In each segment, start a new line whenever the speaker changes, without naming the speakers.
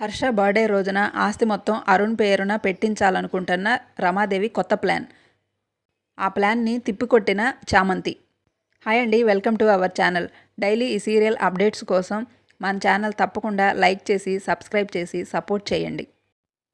Harsha birthday రోజున ఆస్తి మొత్తం అరుణ్ పేరున పెట్టించాలనుకుంటున్న రమాదేవి కొత్త ప్లాన్. ఆ ప్లాన్ని తిప్పికొట్టిన చామంతి. హాయ్ అండి welcome to our channel. Daily ఈ సీరియల్ అప్డేట్స్ కోసం మన ఛానల్ తప్పకుండా లైక్ చేసి సబ్స్క్రైబ్ చేసి సపోర్ట్ చేయండి.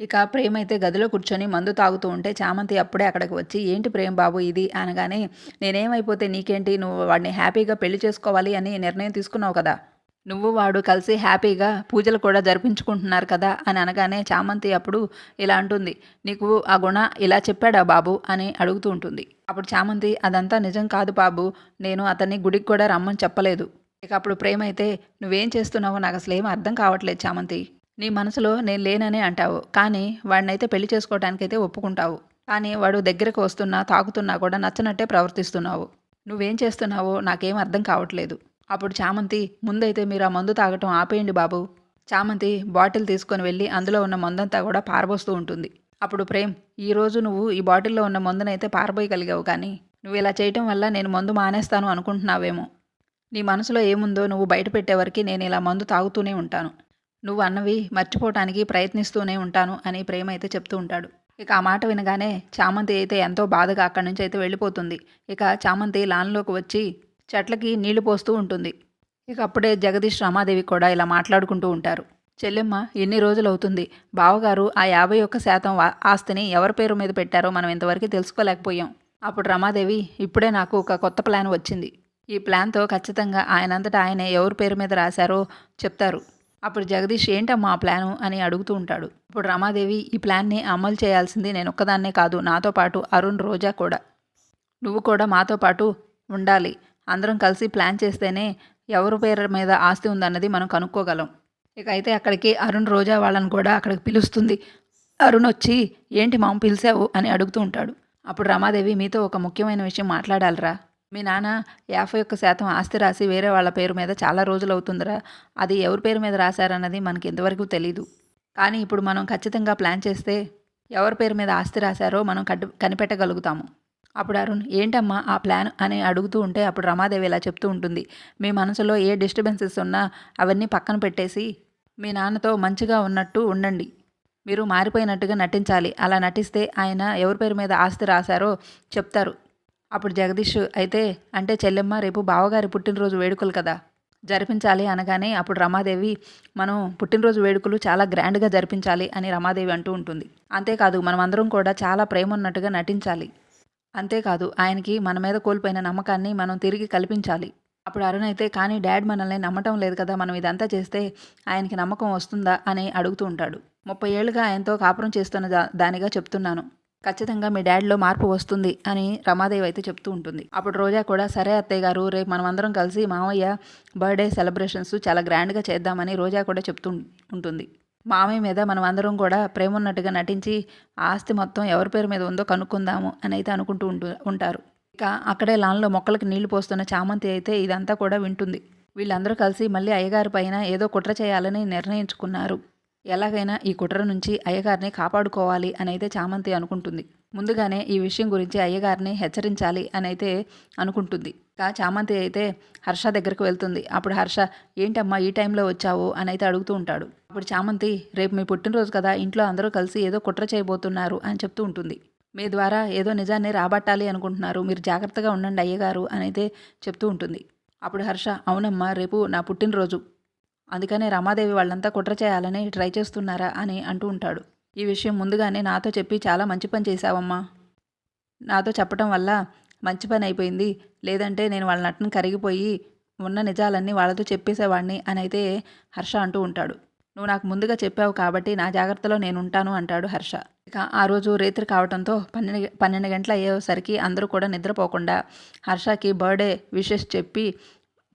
ఇక ప్రేమ్ అయితే గదిలో కూర్చొని మందు తాగుతూ ఉంటే చామంతి అప్పుడే అక్కడికి వచ్చి ఏంటి ప్రేమ్ బాబు ఇది? అనగానే నేనేమైపోతే నీకేంటి? నువ్వు వాడిని హ్యాపీగా పెళ్ళి చేసుకోవాలి అని నిర్ణయం తీసుకున్నావు కదా. నువ్వు వాడు కలిసి హ్యాపీగా పూజలు కూడా జరిపించుకుంటున్నారు కదా అని అనగానే చామంతి అప్పుడు ఇలా అంటుంది నీకు ఆ గుణ ఇలా చెప్పాడా బాబు అని అడుగుతూ ఉంటుంది. అప్పుడు చామంతి అదంతా నిజం కాదు బాబు నేను అతన్ని గుడికి కూడా రమ్మని చెప్పలేదు. ఇక అప్పుడు ప్రేమ అయితే నువ్వేం చేస్తున్నావో నాకు అసలు ఏం అర్థం కావట్లేదు చామంతి. నీ మనసులో నేను లేననే అంటావు కానీ వాడినైతే పెళ్ళి చేసుకోవడానికైతే ఒప్పుకుంటావు. కానీ వాడు దగ్గరకు వస్తున్నా తాకుతున్నా కూడా నచ్చనట్టే ప్రవర్తిస్తున్నావు. నువ్వేం చేస్తున్నావో నాకేం అర్థం కావట్లేదు. అప్పుడు చామంతి ముందైతే మీరు ఆ మందు తాగటం ఆపేయండి బాబు. చామంతి బాటిల్ తీసుకొని వెళ్ళి అందులో ఉన్న మందంతా కూడా పారబోస్తూ ఉంటుంది. అప్పుడు ప్రేమ్ ఈరోజు నువ్వు ఈ బాటిల్లో ఉన్న మందునైతే పారబోయగలిగావు కానీ నువ్వు ఇలా చేయటం వల్ల నేను మందు మానేస్తాను అనుకుంటున్నావేమో. నీ మనసులో ఏముందో నువ్వు బయట పెట్టేవరకు నేను ఇలా మందు తాగుతూనే ఉంటాను. నువ్వు అన్నవి మర్చిపోవటానికి ప్రయత్నిస్తూనే ఉంటాను అని ప్రేమ అయితే చెప్తూ ఉంటాడు. ఇక ఆ మాట వినగానే చామంతి అయితే ఎంతో బాధగా అక్కడి నుంచి అయితే వెళ్ళిపోతుంది. ఇక చామంతి లాన్లోకి వచ్చి చెట్లకి నీళ్ళు పోస్తూ ఉంటుంది. ఇక అప్పుడే జగదీష్ రమాదేవి కూడా ఇలా మాట్లాడుకుంటూ ఉంటారు. చెల్లెమ్మ ఎన్ని రోజులు అవుతుంది బావగారు ఆ యాభై ఒక్క శాతం ఆస్తిని ఎవరి పేరు మీద పెట్టారో మనం ఇంతవరకు తెలుసుకోలేకపోయాం. అప్పుడు రమాదేవి ఇప్పుడే నాకు ఒక కొత్త ప్లాన్ వచ్చింది. ఈ ప్లాన్తో ఖచ్చితంగా ఆయనంతటా ఆయనే ఎవరి పేరు మీద రాశారో చెప్తారు. అప్పుడు జగదీష్ ఏంటమ్మా ఆ ప్లాను? అని అడుగుతూ ఉంటాడు. ఇప్పుడు రమాదేవి ఈ ప్లాన్ని అమలు చేయాల్సింది నేను ఒక్కదాన్నే కాదు నాతో పాటు అరుణ్ రోజా కూడా. నువ్వు కూడా మాతో పాటు ఉండాలి. అందరం కలిసి ప్లాన్ చేస్తేనే ఎవరి పేరు మీద ఆస్తి ఉందన్నది మనం కనుక్కోగలం. ఇక అయితే అక్కడికి అరుణ్ రోజా వాళ్ళని కూడా అక్కడికి పిలుస్తుంది. అరుణ్ వచ్చి ఏంటి మామ పిలిచావు? అని అడుగుతూ ఉంటాడు. అప్పుడు రమాదేవి మీతో ఒక ముఖ్యమైన విషయం మాట్లాడాలిరా. మీ నాన్న యాభై ఒక్క శాతం ఆస్తి రాసి వేరే వాళ్ళ పేరు మీద చాలా రోజులు అవుతుందిరా అది ఎవరి పేరు మీద రాశారన్నది మనకి ఇంతవరకు తెలీదు. కానీ ఇప్పుడు మనం ఖచ్చితంగా ప్లాన్ చేస్తే ఎవరి పేరు మీద ఆస్తి రాశారో మనం కట్టు కనిపెట్టగలుగుతాము. అప్పుడు అరుణ్ ఏంటమ్మా ఆ ప్లాన్? అని అడుగుతూ ఉంటే అప్పుడు రమాదేవి ఇలా చెప్తూ ఉంటుంది మీ మనసులో ఏ డిస్టర్బెన్సెస్ ఉన్నా అవన్నీ పక్కన పెట్టేసి మీ నాన్నతో మంచిగా ఉన్నట్టు ఉండండి. మీరు మారిపోయినట్టుగా నటించాలి. అలా నటిస్తే ఆయన ఎవరి పేరు మీద ఆస్తి రాశారో చెప్తారు. అప్పుడు జగదీష్ అయితే అంటే చెల్లెమ్మ రేపు బావగారి పుట్టినరోజు వేడుకలు కదా? జరిపించాలి అనగానే అప్పుడు రమాదేవి మనం పుట్టినరోజు వేడుకలు చాలా గ్రాండ్గా జరిపించాలి అని రమాదేవి అంటూ ఉంటుంది. అంతేకాదు మనం అందరం కూడా చాలా ప్రేమ ఉన్నట్టుగా నటించాలి. అంతేకాదు ఆయనకి మన మీద కోల్పోయిన నమ్మకాన్ని మనం తిరిగి కల్పించాలి. అప్పుడు అరుణ్ అయితే కానీ డాడ్ మనల్ని నమ్మటం లేదు కదా మనం ఇదంతా చేస్తే ఆయనకి నమ్మకం వస్తుందా? అని అడుగుతూ ఉంటాడు. ముప్పై ఏళ్ళుగా ఆయనతో కాపురం చేస్తున్న దా- దానిగా చెప్తున్నాను. ఖచ్చితంగా మీ డాడీలో మార్పు వస్తుంది అని రమాదేవి అయితే చెప్తూ ఉంటుంది. అప్పుడు రోజా కూడా సరే అత్తయ్య గారు రేపు మనం అందరం కలిసి మామయ్య బర్త్డే సెలబ్రేషన్స్ చాలా గ్రాండ్గా చేద్దామని రోజా కూడా చెప్తూ ఉంటుంది. మామయ్య మీద మనం అందరం కూడా ప్రేమ ఉన్నట్టుగా నటించి ఆస్తి మొత్తం ఎవరి పేరు మీద ఉందో కనుక్కుందాము అని అయితే అనుకుంటూ ఉంటు ఉంటారు. ఇక అక్కడే లాన్లో మొక్కలకు నీళ్ళు పోస్తున్న చామంతి అయితే ఇదంతా కూడా వింటుంది. వీళ్ళందరూ కలిసి మళ్ళీ అయ్యగారి పైన ఏదో కుట్ర చేయాలని నిర్ణయించుకున్నారు. ఎలాగైనా ఈ కుట్ర నుంచి అయ్యగారిని కాపాడుకోవాలి అని అయితే చామంతి అనుకుంటుంది. ముందుగానే ఈ విషయం గురించి అయ్యగారిని హెచ్చరించాలి అని అయితే అనుకుంటుంది. ఇంకా చామంతి అయితే హర్ష దగ్గరకు వెళ్తుంది. అప్పుడు హర్ష ఏంటమ్మా ఈ టైంలో వచ్చావు? అని అయితే అడుగుతూ ఉంటాడు. అప్పుడు చామంతి రేపు మీ పుట్టినరోజు కదా ఇంట్లో అందరూ కలిసి ఏదో కుట్ర చేయబోతున్నారు అని చెప్తూ ఉంటుంది. మీ ద్వారా ఏదో నిజాన్ని రాబట్టాలి అనుకుంటున్నారు మీరు జాగ్రత్తగా ఉండండి అయ్యగారు అని అయితే చెప్తూ ఉంటుంది. అప్పుడు హర్ష అవునమ్మా రేపు నా పుట్టినరోజు. అందుకనే రమాదేవి వాళ్ళంతా కుట్ర చేయాలని ట్రై చేస్తున్నారా అని అంటూ ఉంటాడు. ఈ విషయం ముందుగానే నాతో చెప్పి చాలా మంచి పని చేశావమ్మా. నాతో చెప్పటం వల్ల మంచి పని అయిపోయింది. లేదంటే నేను వాళ్ళ నటన కరిగిపోయి ఉన్న నిజాలన్నీ వాళ్ళతో చెప్పేసేవాడిని అని అయితే హర్ష అంటూ ఉంటాడు. నువ్వు నాకు ముందుగా చెప్పావు కాబట్టి నా జాగ్రత్తలో నేను ఉంటాను అంటాడు హర్ష. ఇక ఆ రోజు రేత్రి కావడంతో పన్నెండు పన్నెండు గంటలు అయ్యేసరికి అందరూ కూడా నిద్రపోకుండా హర్షకి బర్త్డే విషెస్ చెప్పి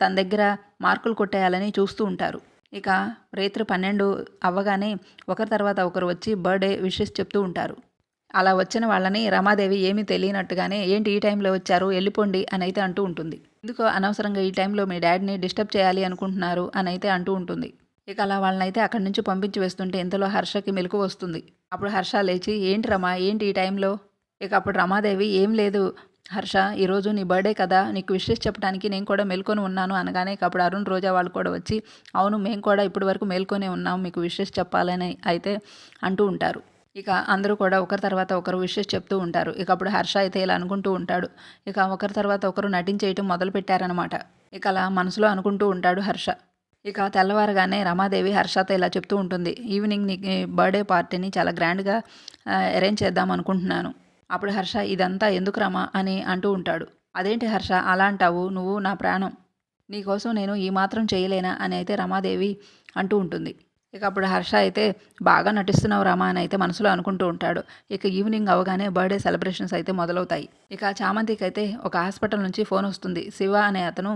తన దగ్గర మార్కులు కొట్టేయాలని చూస్తూ ఉంటారు. ఇక రేత్రి పన్నెండు అవ్వగానే ఒకరి తర్వాత ఒకరు వచ్చి బర్త్డే విషెస్ చెప్తూ ఉంటారు. అలా వచ్చిన వాళ్ళని రమాదేవి ఏమీ తెలియనట్టుగానే ఏంటి ఈ టైంలో వచ్చారు? వెళ్ళిపోండి అని అయితే అంటూ ఉంటుంది. ఎందుకో అనవసరంగా ఈ టైంలో మీ డాడీని డిస్టర్బ్ చేయాలి అనుకుంటున్నారు అని అయితే అంటూ ఉంటుంది. ఇక అలా వాళ్ళనైతే అక్కడి నుంచి పంపించి వేస్తుంటే ఇంతలో హర్షకి మెలకు వస్తుంది. అప్పుడు హర్ష లేచి ఏంటి రమా ఏంటి ఈ టైంలో? ఇక అప్పుడు రమాదేవి ఏం లేదు హర్ష ఈరోజు నీ బర్త్డే కదా నీకు విషెస్ చెప్పడానికి నేను కూడా మేల్కొని ఉన్నాను అనగానే ఇక అప్పుడు అరుణ్ రోజా వాళ్ళు కూడా వచ్చి అవును మేము కూడా ఇప్పటి వరకు మేల్కొనే ఉన్నాం మీకు విషెస్ చెప్పాలని అయితే అంటూ ఉంటారు. ఇక అందరూ కూడా ఒకరి తర్వాత ఒకరు విషెస్ చెప్తూ ఉంటారు. ఇక అప్పుడు హర్ష అయితే ఇలా అనుకుంటూ ఉంటాడు. ఇక ఒకరి తర్వాత ఒకరు నటించేయటం మొదలు పెట్టారనమాట ఇక అలా మనసులో అనుకుంటూ ఉంటాడు హర్ష. ఇక తెల్లవారుగానే రమాదేవి హర్షతో ఇలా చెప్తూ ఉంటుంది ఈవినింగ్ నీ బర్త్డే పార్టీని చాలా గ్రాండ్గా అరేంజ్ చేద్దాం అనుకుంటున్నాను. అప్పుడు హర్ష ఇదంతా ఎందుకు రమా? అని అంటూ ఉంటాడు. అదేంటి హర్ష అలా అంటావు? నువ్వు నా ప్రాణం. నీకోసం నేను ఈ మాత్రం చేయలేనా? అని అయితే రమాదేవి అంటూ ఉంటుంది. ఇక అప్పుడు హర్ష అయితే బాగా నటిస్తున్నావు రామా అని అయితే మనసులో అనుకుంటూ ఉంటాడు. ఇక ఈవినింగ్ అవగానే బర్త్డే సెలబ్రేషన్స్ అయితే మొదలవుతాయి. ఇక చామంతికి అయితే ఒక హాస్పిటల్ నుంచి ఫోన్ వస్తుంది. శివ అనే అతను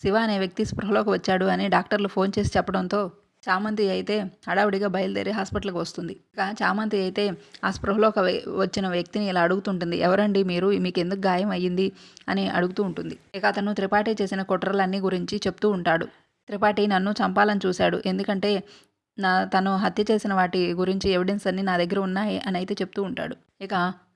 శివ అనే వ్యక్తి స్పృహలోకి వచ్చాడు అని డాక్టర్లు ఫోన్ చేసి చెప్పడంతో చామంతి అయితే హడావుడిగా బయలుదేరి హాస్పిటల్కి వస్తుంది. ఇక చామంతి అయితే ఆ స్పృహలోకి వచ్చిన వ్యక్తిని ఇలా అడుగుతుంటుంది ఎవరండి మీరు? మీకు ఎందుకు గాయం అయ్యింది? అని అడుగుతూ ఉంటుంది. ఇక అతను త్రిపాఠి చేసిన కుట్రలన్నీ గురించి చెప్తూ ఉంటాడు. త్రిపాఠి నన్ను చంపాలని చూశాడు. ఎందుకంటే నా తను హత్య చేసిన వాటి గురించి ఎవిడెన్స్ అన్నీ నా దగ్గర ఉన్నాయి అని అయితే చెప్తూ ఉంటాడు. ఇక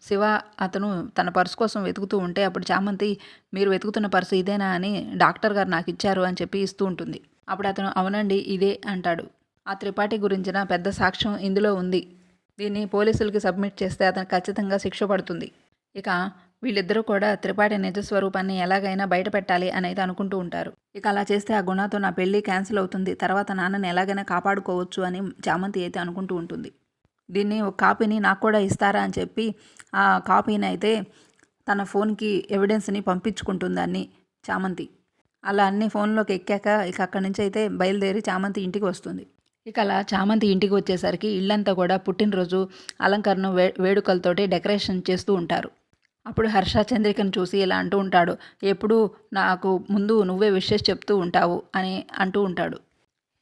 శివ అతను తన పర్సు కోసం వెతుకుతూ ఉంటే అప్పుడు చామంతి మీరు వెతుకుతున్న పర్సు ఇదేనా అని డాక్టర్ గారు నాకు ఇచ్చారు అని చెప్పి ఇస్తూ ఉంటుంది. అప్పుడు అతను అవునండి ఇదే అంటాడు. ఆ త్రిపాఠి గురించిన పెద్ద సాక్ష్యం ఇందులో ఉంది. దీన్ని పోలీసులకి సబ్మిట్ చేస్తే అతను ఖచ్చితంగా శిక్ష పడుతుంది. ఇక వీళ్ళిద్దరూ కూడా త్రిపాఠి నిజ స్వరూపాన్ని ఎలాగైనా బయట పెట్టాలి అనుకుంటూ ఉంటారు. ఇక అలా చేస్తే ఆ గుణతో నా పెళ్ళి క్యాన్సిల్ అవుతుంది. తర్వాత నాన్నని ఎలాగైనా కాపాడుకోవచ్చు అని చామంతి అయితే అనుకుంటూ ఉంటుంది. దీన్ని ఒక కాపీని నాకు కూడా ఇస్తారా అని చెప్పి ఆ కాపీని అయితే తన ఫోన్కి ఎవిడెన్స్ని పంపించుకుంటుందని చామంతి అలా అన్ని ఫోన్లోకి ఎక్కాక ఇక అక్కడి నుంచి అయితే బయలుదేరి చామంతి ఇంటికి వస్తుంది. ఇక అలా చామంతి ఇంటికి వచ్చేసరికి ఇల్లంతా కూడా పుట్టినరోజు అలంకరణ వే వేడుకలతోటి డెకరేషన్ చేస్తూ ఉంటారు. అప్పుడు హర్ష చంద్రికను చూసి ఇలా అంటూ ఉంటాడు ఎప్పుడు నాకు ముందు నువ్వే విషెస్ చెప్తూ ఉంటావు అని అంటూ ఉంటాడు.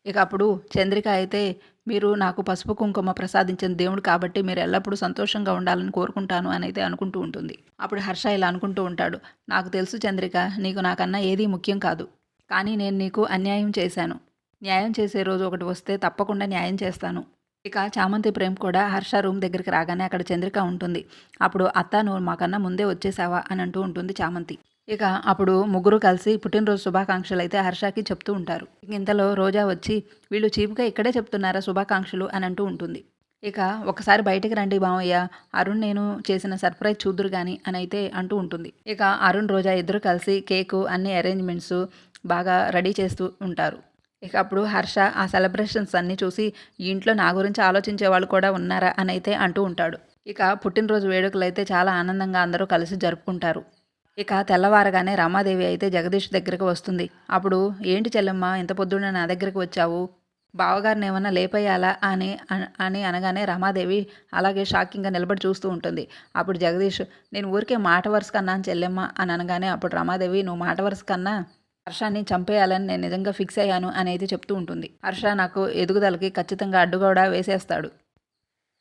ఇక అప్పుడు చంద్రిక అయితే మీరు నాకు పసుపు కుంకుమ ప్రసాదించిన దేవుడు కాబట్టి మీరు ఎల్లప్పుడూ సంతోషంగా ఉండాలని కోరుకుంటాను అని అయితే అనుకుంటూ ఉంటుంది. అప్పుడు హర్ష ఇలా అనుకుంటూ ఉంటాడు నాకు తెలుసు చంద్రిక నీకు నాకన్నా ఏదీ ముఖ్యం కాదు కానీ నేను నీకు అన్యాయం చేశాను. న్యాయం చేసే రోజు ఒకటి వస్తే తప్పకుండా న్యాయం చేస్తాను. ఇక చామంతి ప్రేమ్ కూడా హర్ష రూమ్ దగ్గరికి రాగానే అక్కడ చంద్రిక ఉంటుంది. అప్పుడు అత్త నువ్వు మాకన్నా ముందే వచ్చేసావా అని అంటూ ఉంటుంది చామంతి. ఇక అప్పుడు ముగ్గురు కలిసి పుట్టినరోజు శుభాకాంక్షలు అయితే హర్షకి చెప్తూ ఉంటారు. ఇంతలో రోజా వచ్చి వీళ్ళు చీపుగా ఇక్కడే చెప్తున్నారా శుభాకాంక్షలు అని అంటూ ఉంటుంది. ఇక ఒకసారి బయటికి రండి బావయ్య అరుణ్ నేను చేసిన సర్ప్రైజ్ చూదురు కానీ అని అయితే అంటూ ఉంటుంది. ఇక అరుణ్ రోజా ఇద్దరు కలిసి కేకు అన్ని అరేంజ్మెంట్స్ బాగా రెడీ చేస్తూ ఉంటారు. ఇక అప్పుడు హర్ష ఆ సెలబ్రేషన్స్ అన్నీ చూసి ఈ ఇంట్లో నా గురించి ఆలోచించే వాళ్ళు కూడా ఉన్నారా అని అయితే అంటూ ఉంటాడు. ఇక పుట్టినరోజు వేడుకలు అయితే చాలా ఆనందంగా అందరూ కలిసి జరుపుకుంటారు. ఇక తెల్లవారగానే రమాదేవి అయితే జగదీష్ దగ్గరికి వస్తుంది. అప్పుడు ఏంటి చెల్లెమ్మ ఇంత పొద్దున్న నా దగ్గరికి వచ్చావు? బావగారిని ఏమన్నా లేపేయాలా? అని అన- అని అనగానే రమాదేవి అలాగే షాకింగ్గా నిలబడి చూస్తూ ఉంటుంది. అప్పుడు జగదీష్ నేను ఊరికే మాట వరుస కన్నా చెల్లెమ్మ అని అనగానే అప్పుడు రమాదేవి నువ్వు మాట వరుస కన్నా హర్షాన్ని చంపేయాలని నేను నిజంగా ఫిక్స్ అయ్యాను అనేది చెప్తూ ఉంటుంది. హర్ష నాకు ఎదుగుదలకి ఖచ్చితంగా అడ్డుగోడ వేసేస్తాడు.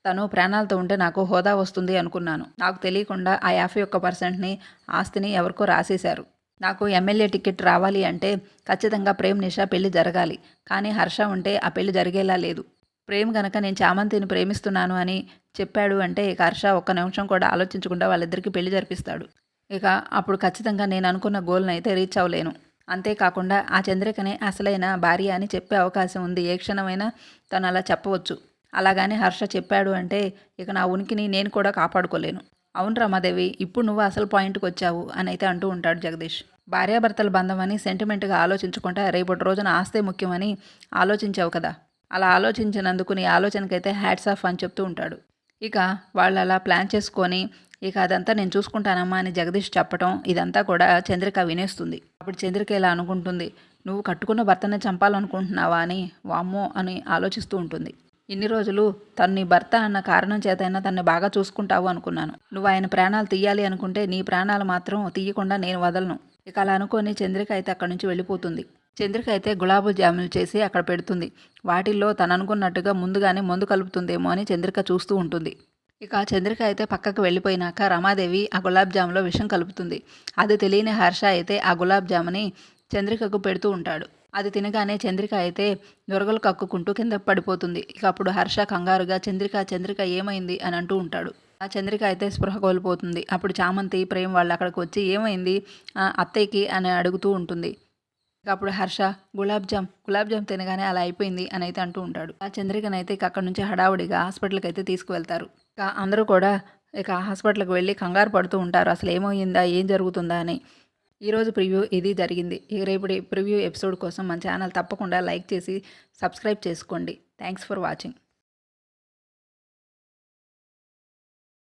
తను ప్రాణాలతో ఉంటే నాకు హోదా వస్తుంది అనుకున్నాను. నాకు తెలియకుండా ఆ యాభై ఒక్క పర్సెంట్ని ఆస్తిని ఎవరికో రాసేశారు. నాకు ఎమ్మెల్యే టికెట్ రావాలి అంటే ఖచ్చితంగా ప్రేమ్ నిషా పెళ్ళి జరగాలి. కానీ హర్ష ఉంటే ఆ పెళ్ళి జరిగేలా లేదు. ప్రేమ్ గనక నేను చామంతిని ప్రేమిస్తున్నాను అని చెప్పాడు అంటే ఇక హర్ష ఒక్క నిమిషం కూడా ఆలోచించకుండా వాళ్ళిద్దరికీ పెళ్ళి జరిపిస్తాడు. ఇక అప్పుడు ఖచ్చితంగా నేను అనుకున్న గోల్ని అయితే రీచ్ అవ్వలేను. అంతేకాకుండా ఆ చంద్రికనే అసలైన భార్య అని చెప్పే అవకాశం ఉంది. ఏ క్షణమైనా తను అలా చెప్పవచ్చు. అలాగానే హర్ష చెప్పాడు అంటే ఇక నా ఉనికిని నేను కూడా కాపాడుకోలేను. అవును రమాదేవి ఇప్పుడు నువ్వు అసలు పాయింట్కి వచ్చావు అని అయితే అంటూ ఉంటాడు జగదీష్. భార్యాభర్తల బంధం అని సెంటిమెంట్గా ఆలోచించుకుంటా రేపటి రోజున ఆస్తే ముఖ్యమని ఆలోచించావు కదా. అలా ఆలోచించినందుకు నీ ఆలోచనకైతే హ్యాట్స్ ఆఫ్ అని చెప్తూ ఉంటాడు. ఇక వాళ్ళు అలా ప్లాన్ చేసుకొని ఇక అదంతా నేను చూసుకుంటానమ్మా అని జగదీష్ చెప్పటం ఇదంతా కూడా చంద్రిక వినేస్తుంది. అప్పుడు చంద్రిక ఇలా అనుకుంటుంది నువ్వు కట్టుకున్న భర్తనే చంపాలనుకుంటున్నావా అని? వామ్మో! అని ఆలోచిస్తూ ఉంటుంది. ఇన్ని రోజులు తను నీ భర్త అన్న కారణం చేతైనా తన్ని బాగా చూసుకుంటావు అనుకున్నాను. నువ్వు ఆయన ప్రాణాలు తీయాలి అనుకుంటే నీ ప్రాణాలు మాత్రం తీయకుండా నేను వదలను. ఇక అలా అనుకొని చంద్రిక అయితే అక్కడి నుంచి వెళ్ళిపోతుంది. చంద్రిక అయితే గులాబీ జాములు చేసి అక్కడ పెడుతుంది. వాటిల్లో తను అనుకున్నట్టుగా ముందుగానే మందు కలుపుతుందేమో అని చంద్రిక చూస్తూ ఉంటుంది. ఇక చంద్రిక అయితే పక్కకు వెళ్ళిపోయినాక రమాదేవి ఆ గులాబ్ జాములో విషం కలుపుతుంది. అది తెలియని హర్ష అయితే ఆ గులాబ్ జాముని చంద్రికకు పెడుతూ ఉంటాడు. అది తినగానే చంద్రిక అయితే దొరగలు కక్కుకుంటూ కింద పడిపోతుంది. ఇక అప్పుడు హర్ష కంగారుగా చంద్రిక చంద్రిక ఏమైంది? అని అంటూ ఉంటాడు. ఆ చంద్రిక అయితే స్పృహ కోల్పోతుంది. అప్పుడు చామంతి ప్రేమ్ వాళ్ళు అక్కడికి వచ్చి ఏమైంది? ఆ, అత్తయ్యకి? అని అడుగుతూ ఉంటుంది. ఇక అప్పుడు హర్ష గులాబ్ జామ్ గులాబ్ జామ్ తినగానే అలా అయిపోయింది అని అయితే అంటూ ఉంటాడు. ఆ చంద్రికనైతే ఇక అక్కడ నుంచి హడావుడిగా హాస్పిటల్కి అయితే తీసుకువెళ్తారు. ఇక అందరూ కూడా ఇక హాస్పిటల్కి వెళ్ళి కంగారు పడుతూ ఉంటారు. అసలు ఏమైందా ఏం జరుగుతుందా? అని. ఈరోజు ప్రివ్యూ ఇది జరిగింది. ఇక రేపటి ప్రివ్యూ ఎపిసోడ్ కోసం మన ఛానల్ తప్పకుండా లైక్ చేసి సబ్స్క్రైబ్ చేసుకోండి. Thanks for watching.